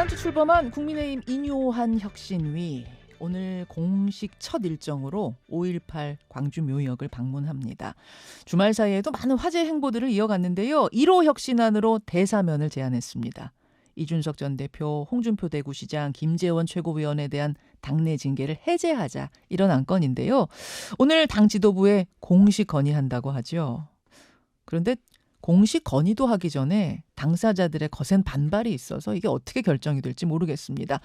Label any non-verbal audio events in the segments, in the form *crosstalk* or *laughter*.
지난주 출범한 국민의힘 인요한 혁신위 오늘 공식 첫 일정으로 5.18 광주 묘역을 방문합니다. 주말 사이에도 많은 화제 행보들을 이어갔는데요. 1호 혁신안으로 대사면을 제안했습니다. 이준석 전 대표, 홍준표 대구시장, 김재원 최고위원에 대한 당내 징계를 해제하자 이런 안건인데요. 오늘 당 지도부에 공식 건의한다고 하죠. 그런데 공식 건의도 하기 전에 당사자들의 거센 반발이 있어서 이게 어떻게 결정이 될지 모르겠습니다.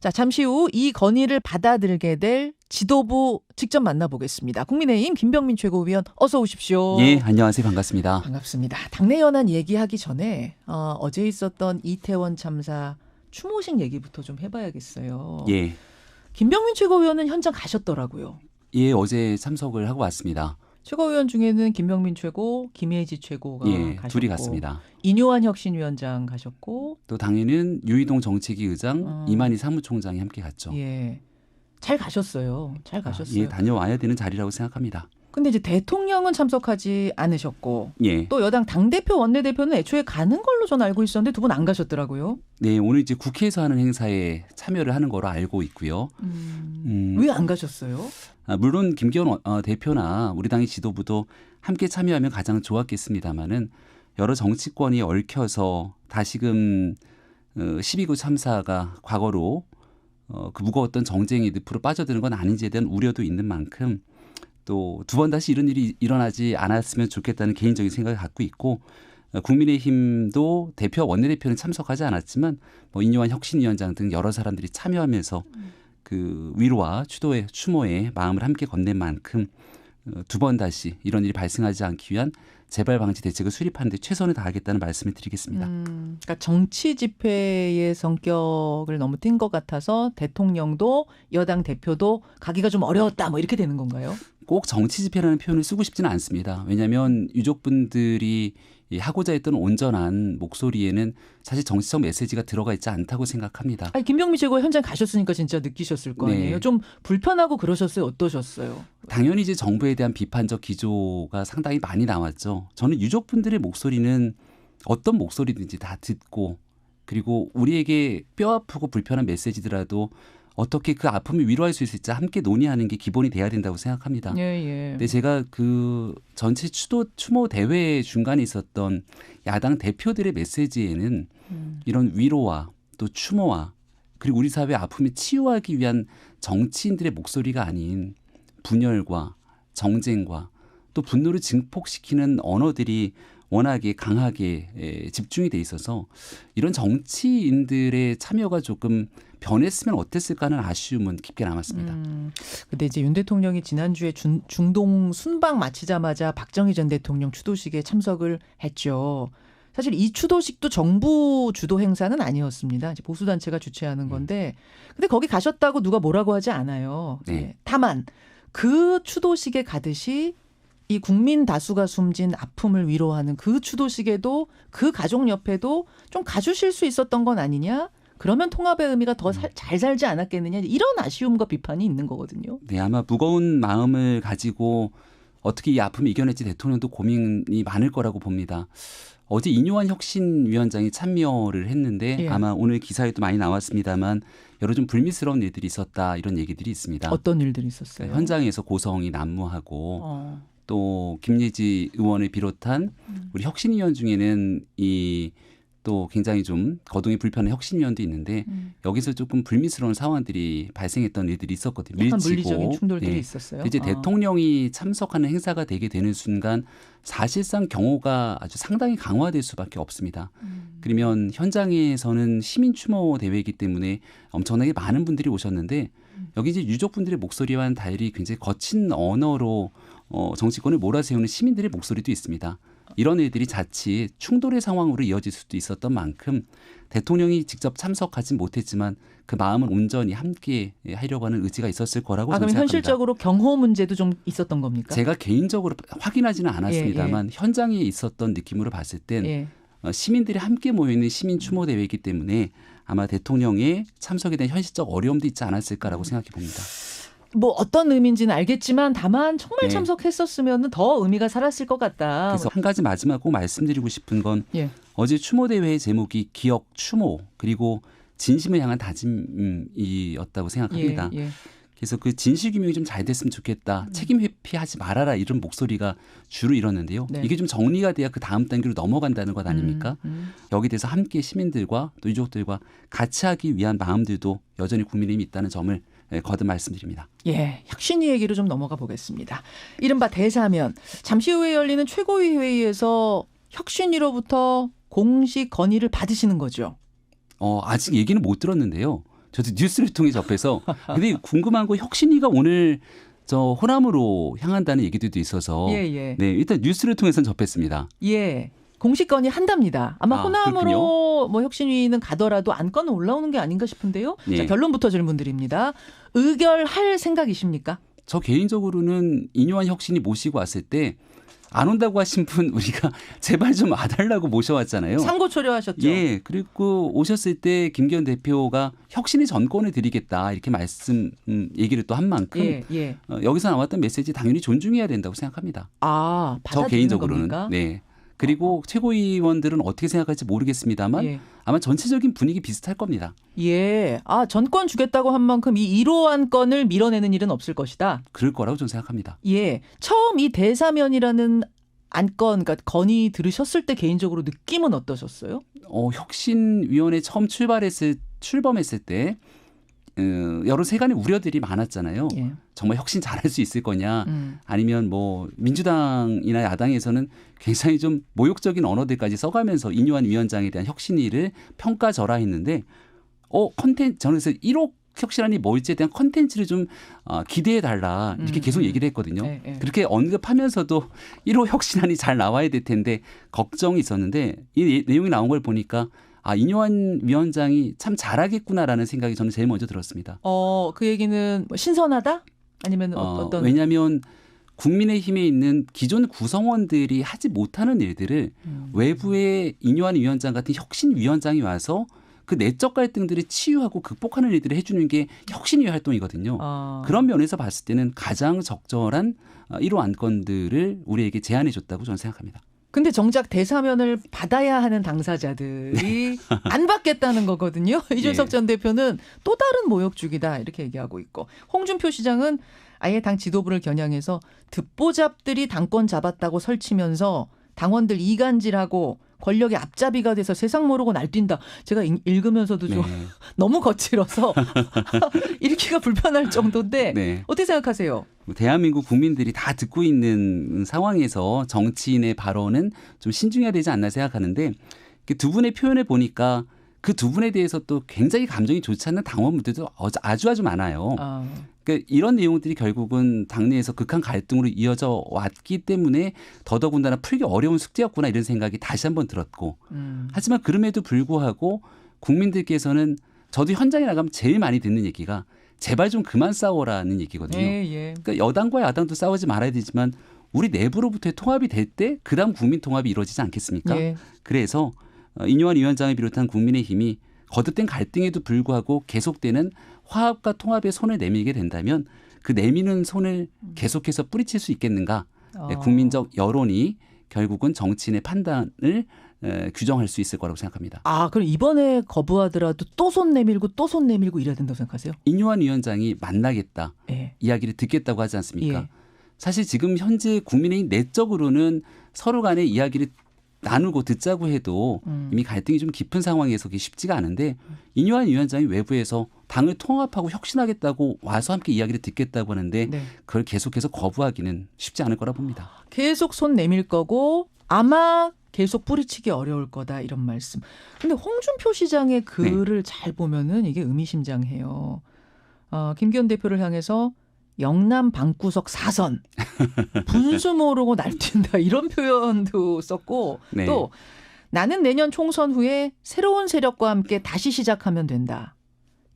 자, 잠시 후 이 건의를 받아들게 될 지도부 직접 만나보겠습니다. 국민의힘 김병민 최고위원 어서 오십시오. 예, 안녕하세요. 반갑습니다. 반갑습니다. 당내 연한 얘기하기 전에 어, 어제 있었던 이태원 참사 추모식 얘기부터 좀 해봐야겠어요. 예, 김병민 최고위원은 현장 가셨더라고요. 예, 어제 참석을 하고 왔습니다. 최고위원 중에는 김병민 최고, 김혜지 최고가 예, 가셨고 둘이 갔습니다. 이뇨한 혁신위원장 가셨고 또 당에는 유이동 정책위 의장, 어. 이만희 사무총장이 함께 갔죠. 예. 잘 가셨어요. 잘 아, 가셨어요. 예, 다녀와야 되는 자리라고 생각합니다. 근데 이제 대통령은 참석하지 않으셨고 예, 또 여당 당대표 원내대표는 애초에 가는 걸로 전 알고 있었는데 두 분 안 가셨더라고요. 네, 오늘 이제 국회에서 하는 행사에 참여를 하는 거로 알고 있고요. 음, 왜안 가셨어요? 아, 물론 김기현 어, 대표나 우리 당의 지도부도 함께 참여하면 가장 좋았겠습니다만은 여러 정치권이 얽혀서 다시금 어, 12구 참사가 과거로 어, 그 무거웠던 정쟁의 늪으로 빠져드는 건 아닌지에 대한 우려도 있는 만큼 또 두 번 다시 이런 일이 일어나지 않았으면 좋겠다는 개인적인 생각을 갖고 있고 어, 국민의힘도 대표 원내대표는 참석하지 않았지만 뭐 인요한 혁신위원장 등 여러 사람들이 참여하면서 그 위로와 추도의 추모의 마음을 함께 건넨 만큼 어, 두번 다시 이런 일이 발생하지 않기 위한 재발 방지 대책을 수립하는 데 최선을 다하겠다는 말씀을 드리겠습니다. 음, 그러니까 정치 집회의 성격을 너무 띈 것 같아서 대통령도 여당 대표도 가기가 좀 어려웠다 뭐 이렇게 되는 건가요? 꼭 정치 집회라는 표현을 쓰고 싶지는 않습니다. 왜냐하면 유족분들이 이 하고자 했던 온전한 목소리에는 사실 정치적 메시지가 들어가 있지 않다고 생각합니다. 아니 김병민 최고 현장 가셨으니까 진짜 느끼셨을 거 아니에요. 네. 좀 불편하고 그러셨어요. 어떠셨어요? 당연히 이제 정부에 대한 비판적 기조가 상당히 많이 나왔죠. 저는 유족분들의 목소리는 어떤 목소리든지 다 듣고 그리고 우리에게 뼈 아프고 불편한 메시지더라도 어떻게 그 아픔을 위로할 수 있을지 함께 논의하는 게 기본이 돼야 된다고 생각합니다. 예, 예. 근데 제가 그 전체 추도 추모 대회 중간에 있었던 야당 대표들의 메시지에는 음. 이런 위로와 또 추모와 그리고 우리 사회 아픔을 치유하기 위한 정치인들의 목소리가 아닌 분열과 정쟁과 또 분노를 증폭시키는 언어들이 워낙에 강하게 에, 집중이 돼 있어서 이런 정치인들의 참여가 조금 변했으면 어땠을까 하는 아쉬움은 깊게 남았습니다. 음, 근데 이제 윤 대통령이 지난주에 중, 중동 순방 마치자마자 박정희 전 대통령 추도식에 참석을 했죠. 사실 이 추도식도 정부 주도 행사는 아니었습니다. 이제 보수 단체가 주최하는 건데, 근데 거기 가셨다고 누가 뭐라고 하지 않아요. 네. 예. 다만 그 추도식에 가듯이 이 국민 다수가 숨진 아픔을 위로하는 그 추도식에도 그 가족 옆에도 좀 가주실 수 있었던 건 아니냐? 그러면 통합의 의미가 더 잘 살지 않았겠느냐? 이런 아쉬움과 비판이 있는 거거든요. 네, 아마 무거운 마음을 가지고 어떻게 이 아픔을 이겨낼지 대통령도 고민이 많을 거라고 봅니다. 어제 인요한 혁신위원장이 참여를 했는데 예. 아마 오늘 기사에도 많이 나왔습니다만 여러 좀 불미스러운 일들이 있었다 이런 얘기들이 있습니다. 어떤 일들이 있었어요? 네, 현장에서 고성이 난무하고 어. 또 김예지 의원을 비롯한 음. 우리 혁신위원 중에는 이 또 굉장히 좀 거동이 불편한 혁신위원도 있는데 음. 여기서 조금 불미스러운 상황들이 발생했던 일들이 있었거든요. 약간 밀치고. 물리적인 충돌들이 네. 있었어요. 이제 어. 대통령이 참석하는 행사가 되게 되는 순간 사실상 경호가 아주 상당히 강화될 수밖에 없습니다. 음. 그러면 현장에서는 시민 추모 대회이기 때문에 엄청나게 많은 분들이 오셨는데 음. 여기 이제 유족분들의 목소리와는 달리 굉장히 거친 언어로 어, 정치권을 몰아세우는 시민들의 목소리도 있습니다. 이런 일들이 자칫 충돌의 상황으로 이어질 수도 있었던 만큼 대통령이 직접 참석하진 못했지만 그 마음은 온전히 함께 하려고 하는 의지가 있었을 거라고 아 저는 그럼 생각합니다. 현실적으로 경호 문제도 좀 있었던 겁니까? 제가 개인적으로 확인하지는 않았습니다만 현장에 있었던 느낌으로 봤을 땐 예. 어, 시민들이 함께 모이는 시민 추모 대회이기 때문에 아마 대통령의 참석에 대한 현실적 어려움도 있지 않았을까라고 생각해 봅니다. 뭐 어떤 의미인지는 알겠지만 다만 정말 네. 참석했었으면 더 의미가 살았을 것 같다. 그래서 한 가지 마지막 꼭 말씀드리고 싶은 건 예. 어제 추모 대회의 제목이 기억 추모 그리고 진심을 향한 다짐이었다고 생각합니다. 예, 예. 그래서 그 진실 규명이 좀 잘 됐으면 좋겠다. 음. 책임 회피하지 말아라 이런 목소리가 주로 일었는데요. 네. 이게 좀 정리가 돼야 그 다음 단계로 넘어간다는 것 아닙니까? 음, 음. 여기 대해서 함께 시민들과 또 유족들과 같이 하기 위한 마음들도 여전히 국민의힘이 있다는 점을 예, 거듭 말씀드립니다. 예, 혁신위 얘기로 좀 넘어가 보겠습니다. 이른바 대사면 잠시 후에 열리는 최고위 회의에서 혁신위로부터 공식 건의를 받으시는 거죠. 어, 아직 얘기는 못 들었는데요. 저도 뉴스를 통해 접해서 근데 궁금한 거 혁신위가 오늘 저 호남으로 향한다는 얘기들도 있어서 예, 예. 네 일단 뉴스를 통해서 접했습니다. 예. 공식 건의 한답니다. 아마 아, 호남으로 그렇군요. 뭐 혁신위는 가더라도 안건은 올라오는 게 아닌가 싶은데요. 예. 자, 결론부터 질문드립니다. 의결할 생각이십니까? 저 개인적으로는 인요한 혁신이 모시고 왔을 때 안 온다고 하신 분 우리가 *laughs* 제발 좀 와달라고 모셔왔잖아요. 상고 초려하셨죠. 예, 그리고 오셨을 때 김기현 대표가 혁신의 전권을 드리겠다 이렇게 말씀 음, 얘기를 또 한 만큼 예, 예. 어, 여기서 나왔던 메시지 당연히 존중해야 된다고 생각합니다. 아, 저 개인적으로는 겁니까? 네. 그리고 최고위원들은 어떻게 생각할지 모르겠습니다만 예. 아마 전체적인 분위기 비슷할 겁니다. 예. 아, 전권 주겠다고 한 만큼 이 1호 안건을 밀어내는 일은 없을 것이다. 그럴 거라고 저는 생각합니다. 예. 처음 이 대사면이라는 안건, 그러니까 건의 들으셨을 때 개인적으로 느낌은 어떠셨어요? 어, 혁신위원회 처음 출발했을 출범했을 때 어, 여러 세간의 우려들이 많았잖아요. 예. 정말 혁신 잘할 수 있을 거냐? 음. 아니면 뭐 민주당이나 야당에서는 굉장히 좀 모욕적인 언어들까지 써가면서 인요한 위원장에 대한 혁신위를 평가절하했는데 어 컨텐츠 저는 그래서 1호 혁신안이 뭘지에 대한 컨텐츠를 좀 어, 기대해 달라 이렇게 음, 계속 음. 얘기를 했거든요. 예, 예. 그렇게 언급하면서도 1호 혁신안이 잘 나와야 될 텐데 걱정이 있었는데 이 내용이 나온 걸 보니까 아 인요한 위원장이 참 잘하겠구나라는 생각이 저는 제일 먼저 들었습니다. 어, 그 얘기는 뭐 신선하다? 아니면 어, 어, 어떤 왜냐하면 국민의힘에 있는 기존 구성원들이 하지 못하는 일들을 음. 외부의 인요한 위원장 같은 혁신 위원장이 와서 그 내적 갈등들을 치유하고 극복하는 일들을 해주는 게 혁신위 활동이거든요. 아. 그런 면에서 봤을 때는 가장 적절한 1호 안건들을 우리에게 제안해 줬다고 저는 생각합니다. 근데 정작 대사면을 받아야 하는 당사자들이 *laughs* 안 받겠다는 거거든요. *laughs* 이준석 예. 전 대표는 또 다른 모욕주기다 이렇게 얘기하고 있고 홍준표 시장은 아예 당 지도부를 겨냥해서 듣보잡들이 당권 잡았다고 설치면서 당원들 이간질하고 권력의 앞잡이가 돼서 세상 모르고 날뛴다. 제가 읽- 읽으면서도 좀 네. *laughs* 너무 거칠어서 읽기가 불편할 정도인데 네. 어떻게 생각하세요? 뭐 대한민국 국민들이 다 듣고 있는 상황에서 정치인의 발언은 좀 신중해야 되지 않나 생각하는데 두 분의 표현을 보니까 그 두 분에 대해서 또 굉장히 감정이 좋지 않는 당원분들도 아주 아주 많아요. 아, 그러니까 이런 내용들이 결국은 당내에서 극한 갈등으로 이어져 왔기 때문에 더더군다나 풀기 어려운 숙제였구나 이런 생각이 다시 한번 들었고 음. 하지만 그럼에도 불구하고 국민들께서는 저도 현장에 나가면 제일 많이 듣는 얘기가 제발 좀 그만 싸워라는 얘기거든요. 예, 예. 그러니까 여당과 야당도 싸우지 말아야 되지만 우리 내부로부터의 통합이 될 때 그다음 국민 통합이 이루어지지 않겠습니까? 예. 그래서 어, 인요한 위원장을 비롯한 국민의힘이 거듭된 갈등에도 불구하고 계속되는 화합과 통합에 손을 내밀게 된다면 그 내미는 손을 계속해서 뿌리칠 수 있겠는가? 네, 어. 국민적 여론이 결국은 정치인의 판단을 에, 규정할 수 있을 거라고 생각합니다. 아, 그럼 이번에 거부하더라도 또 손 내밀고 또 손 내밀고 이래야 된다고 생각하세요? 인요한 위원장이 만나겠다, 예. 이야기를 듣겠다고 하지 않습니까? 예. 사실 지금 현재 국민의힘 내적으로는 서로 간의 이야기를 나누고 듣자고 해도 음. 이미 갈등이 좀 깊은 상황에서 그게 쉽지가 않은데 인요한 위원장이 외부에서 당을 통합하고 혁신하겠다고 와서 함께 이야기를 듣겠다고 하는데 네. 그걸 계속해서 거부하기는 쉽지 않을 거라 봅니다. 계속 손 내밀 거고 아마 계속 뿌리치기 어려울 거다 이런 말씀. 근데 홍준표 시장의 글을 잘 보면은 이게 의미심장해요. 어, 김기현 대표를 향해서 영남 방구석 사선 *laughs* 분수 모르고 날뛴다 이런 표현도 썼고 네. 또 나는 내년 총선 후에 새로운 세력과 함께 다시 시작하면 된다.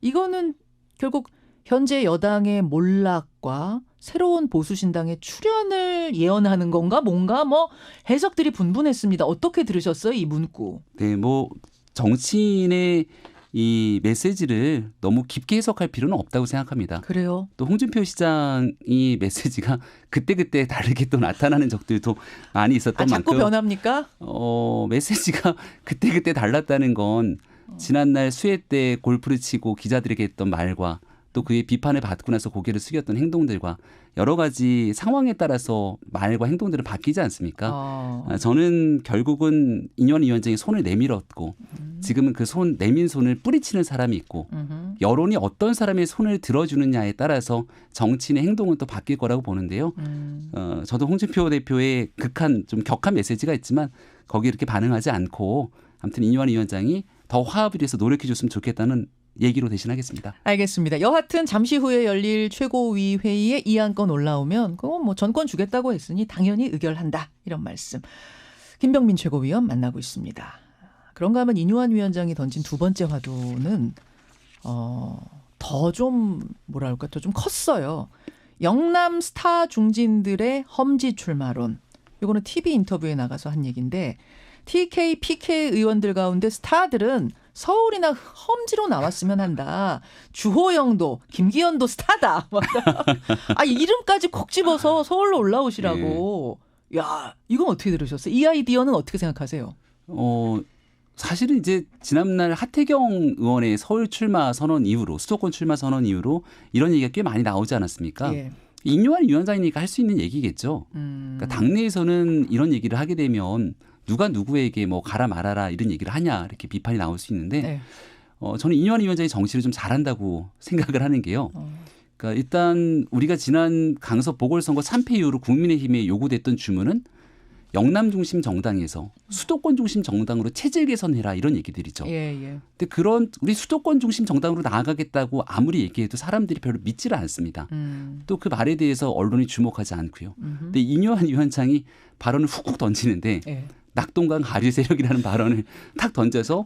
이거는 결국 현재 여당의 몰락과 새로운 보수신당의 출현을 예언하는 건가 뭔가 뭐 해석들이 분분했습니다. 어떻게 들으셨어요 이 문구? 네, 뭐 정치인의 이 메시지를 너무 깊게 해석할 필요는 없다고 생각합니다. 그래요? 또 홍준표 시장이 메시지가 그때그때 다르게 또 나타나는 적들도 많이 있었던 아 자꾸 만큼 변합니까? 어, 메시지가 *laughs* 그때그때 달랐다는 건 지난날 수해 때 골프를 치고 기자들에게 했던 말과 또 그의 비판을 받고 나서 고개를 숙였던 행동들과 여러 가지 상황에 따라서 말과 행동들은 바뀌지 않습니까? 어. 아, 저는 결국은 인현 위원장이 손을 내밀었고 지금은 그 손 내민 손을 뿌리치는 사람이 있고 음흠. 여론이 어떤 사람의 손을 들어주느냐에 따라서 정치인의 행동은 또 바뀔 거라고 보는데요. 음. 어, 저도 홍준표 대표의 극한 좀 격한 메시지가 있지만 거기 이렇게 반응하지 않고 아무튼 인현 위원장이 더 화합을 위해서 노력해 줬으면 좋겠다는 얘기로 대신하겠습니다. 알겠습니다. 여하튼 잠시 후에 열릴 최고위 회의에 이 안건 올라오면 그건 뭐 전권 주겠다고 했으니 당연히 의결한다 이런 말씀. 김병민 최고위원 만나고 있습니다. 그런가 하면 이뇨한 위원장이 던진 두 번째 화두는 어 더 좀 뭐랄까 더 좀 컸어요. 영남 스타 중진들의 험지 출마론. 이거는 TV 인터뷰에 나가서 한 얘기인데 TK, PK 의원들 가운데 스타들은 서울이나 험지로 나왔으면 한다. 주호영도 김기현도 스타다. *laughs* 아 이름까지 콕 집어서 서울로 올라오시라고. 야 이건 어떻게 들으셨어요? 이 아이디어는 어떻게 생각하세요? 어 사실은 이제 지난날 하태경 의원의 서울 출마 선언 이후로 수도권 출마 선언 이후로 이런 얘기가 꽤 많이 나오지 않았습니까? 예. 인요한 위원장이니까 할 수 있는 얘기겠죠. 음. 그러니까 당내에서는 이런 얘기를 하게 되면 누가 누구에게 뭐 가라 말아라 이런 얘기를 하냐 이렇게 비판이 나올 수 있는데 네. 어, 저는 인요한 위원장이 정치를 좀 잘한다고 생각을 하는 게요. 어. 그러니까 일단 우리가 지난 강서 보궐선거 참패 이후로 국민의힘에 요구됐던 주문은 영남 중심 정당에서 수도권 중심 정당으로 체질 개선해라 이런 얘기들이죠. 예, 예. 근데 그런 우리 수도권 중심 정당으로 나아가겠다고 아무리 얘기해도 사람들이 별로 믿지를 않습니다. 음. 또그 말에 대해서 언론이 주목하지 않고요. 음흠. 근데 이뇨한 위원장이 발언을 훅훅 던지는데 예. 낙동강 가류 세력이라는 발언을 탁 던져서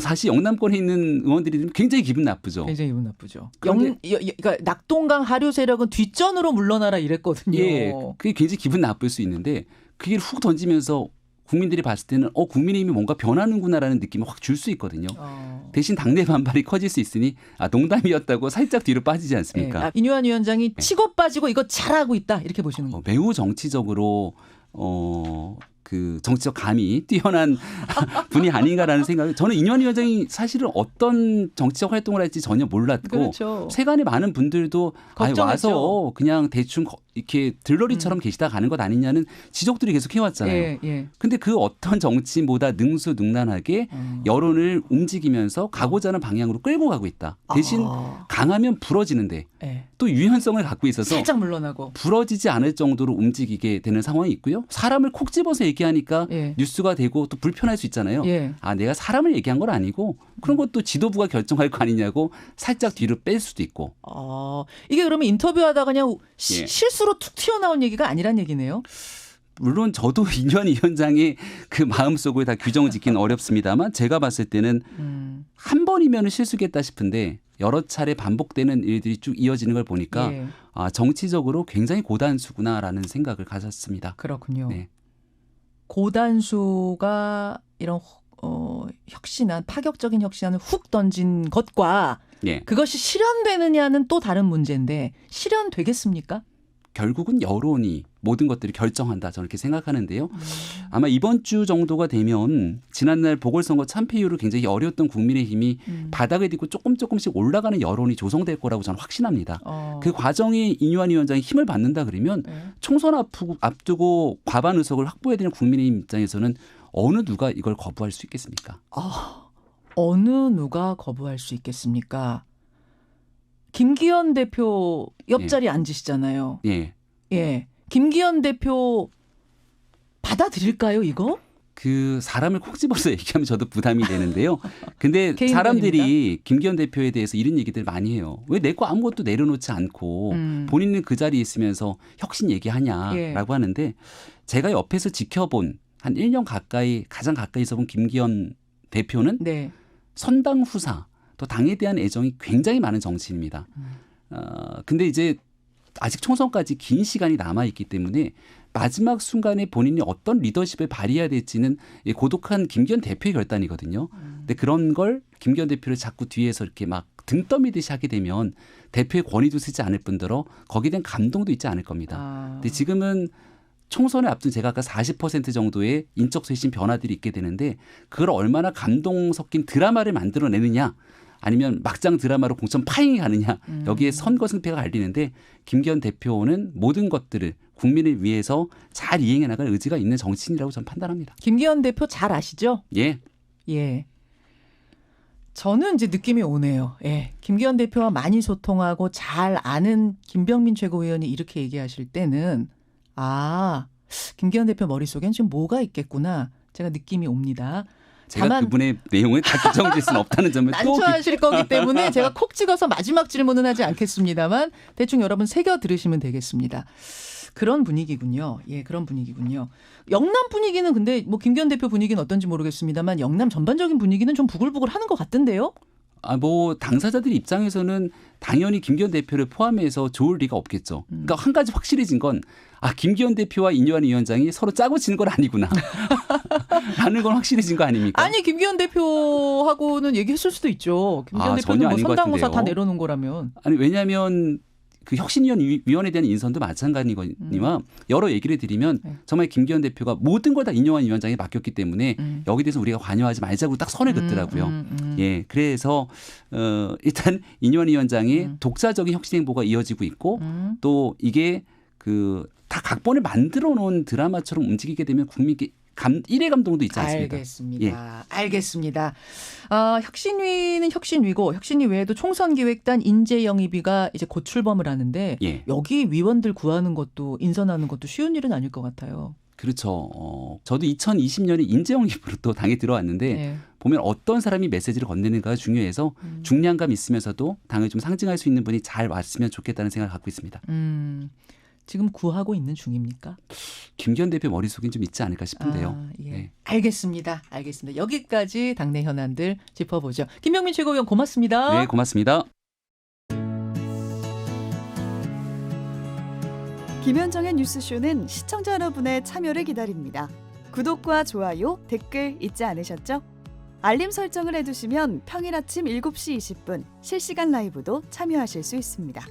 사실 영남권에 있는 의원들이 굉장히 기분 나쁘죠. 굉장히 기분 나쁘죠. 영, 그러니까 낙동강 하류 세력은 뒷전으로 물러나라 이랬거든요. 예, 그게 굉장히 기분 나쁠 수 있는데 그게 훅 던지면서 국민들이 봤을 때는 어 국민의힘이 뭔가 변하는구나라는 느낌을 확 줄 수 있거든요. 어. 대신 당내 반발이 커질 수 있으니 아 농담이었다고 살짝 뒤로 빠지지 예. 않습니까? 아, 인유한 위원장이 치고 빠지고 이거 잘하고 있다 이렇게 보시는 거. 어, 매우 정치적으로 어. 그 정치적 감이 뛰어난 *laughs* 분이 아닌가라는 생각이 저는 이뇨한 위원장이 사실은 어떤 정치적 활동을 할지 전혀 몰랐고 그렇죠. 세간의 많은 분들도 걱정했죠. 와서 그냥 대충 거- 이렇게 들러리처럼 계시다 가는 것 아니냐는 지적들이 계속 해왔잖아요. 예, 예. 근데 그 어떤 정치인보다 능수능란하게 어. 여론을 움직이면서 가고자 하는 방향으로 끌고 가고 있다. 대신 아, 강하면 부러지는데 예. 또 유연성을 갖고 있어서 살짝 물러나고. 부러지지 않을 정도로 움직이게 되는 상황이 있고요. 사람을 콕 집어서 얘기하니까 예. 뉴스가 되고 또 불편할 수 있잖아요. 예. 아, 내가 사람을 얘기한 건 아니고 그런 것도 지도부가 결정할 거 아니냐고 살짝 뒤로 뺄 수도 있고. 어, 이게 그러면 인터뷰하다가 그냥 시- 예. 실수 로 툭 튀어나온 얘기가 아니란 얘기네요. 물론 저도 *laughs* 인현 위원장의 그 마음속을 다 규정을 짓기는 어렵습니다만 제가 봤을 때는 음. 한 번이면 실수겠다 싶은데 여러 차례 반복되는 일들이 쭉 이어지는 걸 보니까 예. 아, 정치적으로 굉장히 고단수구나라는 생각을 가졌습니다. 그렇군요. 네. 고단수가 이런 어, 혁신안 파격적인 혁신안을 훅 던진 것과 예. 그것이 실현되느냐는 또 다른 문제인데 실현되겠습니까? 결국은 여론이 모든 것들을 결정한다 저는 이렇게 생각하는데요. 음. 아마 이번 주 정도가 되면 지난날 보궐선거 참패 이후로 굉장히 어려웠던 국민의힘이 음. 바닥을 딛고 조금 조금씩 올라가는 여론이 조성될 거라고 저는 확신합니다. 어. 그 과정에 이뇨한 위원장이 힘을 받는다 그러면 네. 총선 앞두고, 앞두고 과반 의석을 확보해야 되는 국민의힘 입장에서는 어느 누가 이걸 거부할 수 있겠습니까? 아, 어느 누가 거부할 수 있겠습니까? 김기현 대표 옆자리 에 앉으시잖아요. 예. 예. 김기현 대표 받아들일까요, 이거? 그 사람을 콕 집어서 *laughs* 얘기하면 저도 부담이 되는데요. 근데 *laughs* 사람들이 김기현 대표에 대해서 이런 얘기들 많이 해요. 왜 내 거 아무것도 내려놓지 않고 음. 본인은 그 자리에 있으면서 혁신 얘기하냐라고 예. 하는데 제가 옆에서 지켜본 한 1년 가까이 가장 가까이서 본 김기현 대표는 네. 선당 후사 또 당에 대한 애정이 굉장히 많은 정치인입니다. 음. 어, 근데 이제 아직 총선까지 긴 시간이 남아 있기 때문에 마지막 순간에 본인이 어떤 리더십을 발휘해야 될지는 이 고독한 김기현 대표의 결단이거든요. 음. 근데 그런 걸 김기현 대표를 자꾸 뒤에서 이렇게 막 등 떠미듯이 하게 되면 대표의 권위도 쓰지 않을 뿐더러 거기에 대한 감동도 있지 않을 겁니다. 아. 근데 지금은 총선을 앞둔 제가 아까 40% 정도의 인적 쇄신 변화들이 있게 되는데 그걸 얼마나 감동 섞인 드라마를 만들어내느냐 아니면 막장 드라마로 공천 파행이 가느냐 음. 여기에 선거 승패가 갈리는데 김기현 대표는 모든 것들을 국민을 위해서 잘 이행해 나갈 의지가 있는 정치인이라고 저는 판단합니다. 김기현 대표 잘 아시죠? 예. 예. 저는 이제 느낌이 오네요. 예. 김기현 대표와 많이 소통하고 잘 아는 김병민 최고위원이 이렇게 얘기하실 때는 아, 김기현 대표 머릿속엔 지금 뭐가 있겠구나. 제가 느낌이 옵니다. 제가 다만- 그분의 내용을 다 규정질 수는 없다는 점을 난처하실 거기 때문에 *laughs* 제가 콕 찍어서 마지막 질문은 하지 않겠습니다만 대충 여러분 새겨 들으시면 되겠습니다. 그런 분위기군요. 예, 그런 분위기군요. 영남 분위기는 근데 뭐 김기현 대표 분위기는 어떤지 모르겠습니다만 영남 전반적인 분위기는 좀 부글부글 하는 것 같던데요. 아, 뭐 당사자들 입장에서는 당연히 김기현 대표를 포함해서 좋을 리가 없겠죠. 음. 그러니까 한 가지 확실해진 건 아, 김기현 대표와 인요한 위원장이 서로 짜고 치는 건 아니구나. *laughs* 라는 건 확실해진 거 아닙니까? 아니 김기현 대표하고는 얘기했을 수도 있죠. 김기현 아, 대표는 뭐 선당무사 다. 내려놓은 거라면. 아니 왜냐하면 그 혁신위원 위- 위원에 대한 인선도 마찬가지거니와 여러 얘기를 드리면 네. 정말 김기현 대표가 모든 걸 다 인요한 위원장에 맡겼기 때문에 음. 여기 대해서 우리가 관여하지 말자고 딱 선을 긋더라고요. 음, 음, 음. 예, 그래서 어 일단 *laughs* 인요한 위원장의 음. 독자적인 혁신 행보가 이어지고 있고 음. 또 이게 그 다 각본을 만들어 놓은 드라마처럼 움직이게 되면 국민께 감 일의 감동도 있지 않습니까? 알겠습니다. 예. 알겠습니다. 아, 혁신위는 혁신위고 혁신위 외에도 총선기획단 인재영입위가 이제 곧 출범을 하는데 예, 여기 위원들 구하는 것도 인선하는 것도 쉬운 일은 아닐 것 같아요. 그렇죠. 어, 저도 2020년에 인재영입으로 또 당에 들어왔는데 네. 보면 어떤 사람이 메시지를 건네는가가 중요해서 음. 중량감 있으면서도 당을 좀 상징할 수 있는 분이 잘 왔으면 좋겠다는 생각을 갖고 있습니다. 음, 지금 구하고 있는 중입니까? 김기현 대표 머릿속엔 좀 있지 않을까 싶은데요. 아, 예. 네. 알겠습니다. 알겠습니다. 여기까지 당내 현안들 짚어보죠. 김병민 최고위원 고맙습니다. 네, 고맙습니다. 김현정의 뉴스쇼는 시청자 여러분의 참여를 기다립니다. 구독과 좋아요, 댓글 잊지 않으셨죠? 알림 설정을 해두시면 평일 아침 7시 20분 실시간 라이브도 참여하실 수 있습니다.